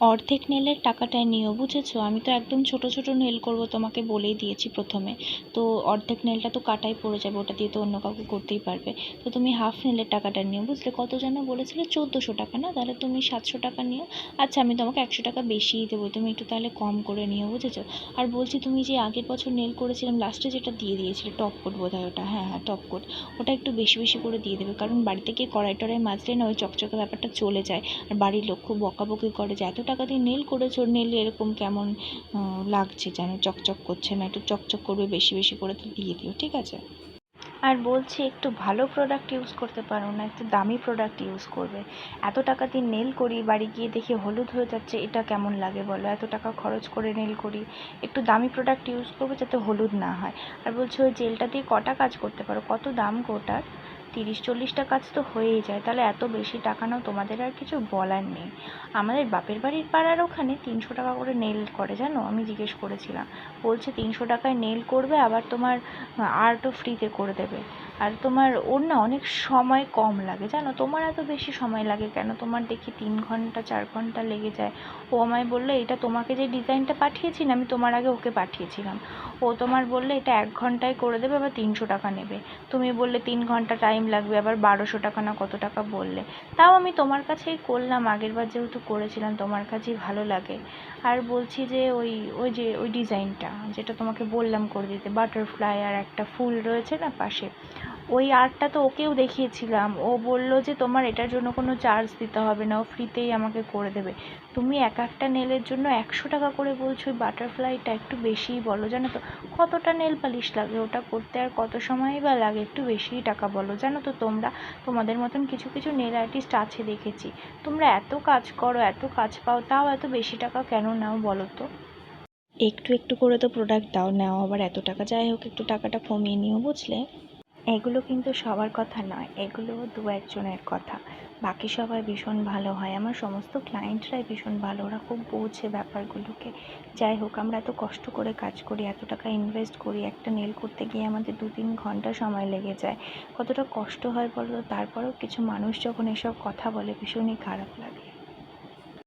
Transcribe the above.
অর্ধেক নেলের টাকাটাই নিও, বুঝেছ? আমি তো একদম ছোটো ছোটো নেল করব তোমাকে বলেই দিয়েছি প্রথমে। তো অর্ধেক নেলটা তো কাটাই পড়ে যাবে, ওটা দিয়ে তো অন্য কাউকে করতেই পারবে। তো তুমি হাফ নেলের টাকাটা নিও, বুঝলে? কত যেন বলেছিলে? চোদ্দোশো টাকা, না? তাহলে তুমি সাতশো টাকা নিও। আচ্ছা আমি তোমাকে একশো টাকা বেশিই দেবো, তুমি একটু তাহলে কম করে নিও, বুঝেছ? আর বলছি তুমি যে আগের বছর নেল করেছিলাম, লাস্টে যেটা দিয়ে দিয়েছিলে, টপ কোট বোধ হয় ওটা হ্যাঁ হ্যাঁ টপ কোট, ওটা একটু বেশি বেশি করে দিয়ে দেবে। কারণ বাড়িতে গিয়ে কড়াই টড়াই মাজলে না ওই চকচকে ব্যাপারটা চলে যায়। আর বাড়ির লোক খুব বকাবকি করে যে, এত টাকা দিয়ে নেল করেছ, নেল এরকম কেমন লাগছে যেন, চকচক করছে, না একটু চকচক করবে, বেশি বেশি করে তো দিয়ে দিও, ঠিক আছে? আর বলছি, একটু ভালো প্রোডাক্ট ইউজ করতে পারো, না একটু দামি প্রোডাক্ট ইউজ করবে। এত টাকা দিয়ে নেল করি, বাড়ি গিয়ে দেখি হলুদ হয়ে যাচ্ছে, এটা কেমন লাগে বলো? এত টাকা খরচ করে নেল করি, একটু দামি প্রোডাক্ট ইউজ করব যাতে হলুদ না হয়। আর বলছি, ওই জেলটা দিয়ে কটা কাজ করতে পারো? কত দাম গো ওটার? তিরিশ চল্লিশটা কাজ তো হয়েই যায়। তাহলে এত বেশি টাকা নাও, তোমাদের আর কিছু বলার নেই। আমাদের বাপের বাড়ির পাড়ার ওখানে তিনশো টাকা করে নেল করে, জানো? আমি জিজ্ঞেস করেছিলাম। বলছে, তিনশো টাকায় নেল করবে, আবার তোমার আর্টও ফ্রিতে করে দেবে। আর তোমার ওর না অনেক সময় কম লাগে, জানো? তোমার এত বেশি সময় লাগে কেন? তোমার দেখি তিন ঘণ্টা, চার ঘণ্টা লেগে যায়। ও আমায় বলল, এটা তোমাকে যে ডিজাইনটা পাঠিয়েছি না, আমি তোমার আগে ওকে পাঠিয়েছিলাম। ও তোমার বললে, এটা এক ঘন্টায় করে দেবে, আবার তিনশো টাকা নেবে। তুমি বললে, তিন ঘণ্টা টাইম লাগবে, আবার বারোশো টাকা না কত টাকা বললে। তাও আমি তোমার কাছেই করলাম আগের বার যেহেতু করেছিলাম, তোমার কাছেই ভালো লাগে। আর বলছি যে ওই ওই যে, ওই ডিজাইনটা যেটা তোমাকে বললাম করে দিতে বাটারফ্লাই আর একটা ফুল রয়েছে না পাশে ওই আর্টটা তো ওকেও দেখিয়েছিলাম। ও বলল যে, তোমার এটার জন্য কোনো চার্জ দিতে হবে না, ও ফ্রিতেই আমাকে করে দেবে। তুমি এক একটা নেলের জন্য একশো টাকা করে বলছো, ওই বাটারফ্লাইটা একটু বেশিই বলো, জানো তো? কতটা নেল পালিশ লাগে? ওটা করতে আর কত সময়ই বা লাগে? একটু বেশিই টাকা বলো, জানো তো? তোমরা, তোমাদের মতন কিছু কিছু নেল আর্টিস্ট আছে দেখেছি। তোমরা এত কাজ করো, এত কাজ পাও, তাও এত বেশি টাকা কেন নাও বলো তো? একটু একটু করে তো প্রোডাক্ট দাও, নাও। আবার এত টাকা যাই হোক, একটু টাকাটা কমিয়ে নিও, বুঝলে? এগুলো কিন্তু সবার কথা নয়, এগুলো দু একজনের কথা। বাকি সবাই ভীষণ ভালো হয়। আমার সমস্ত ক্লায়েন্টরাই ভীষণ ভালো। ওরা খুব বোঝে ব্যাপারগুলোকে। যাই হোক, আমরা এত কষ্ট করে কাজ করি, এত টাকা ইনভেস্ট করি, একটা নেল করতে গিয়ে আমাদের দু তিন ঘণ্টা সময় লেগে যায়। কতটা কষ্ট হয় বলো? তারপরেও কিছু মানুষ যখন এসব কথা বলে, ভীষণই খারাপ লাগে।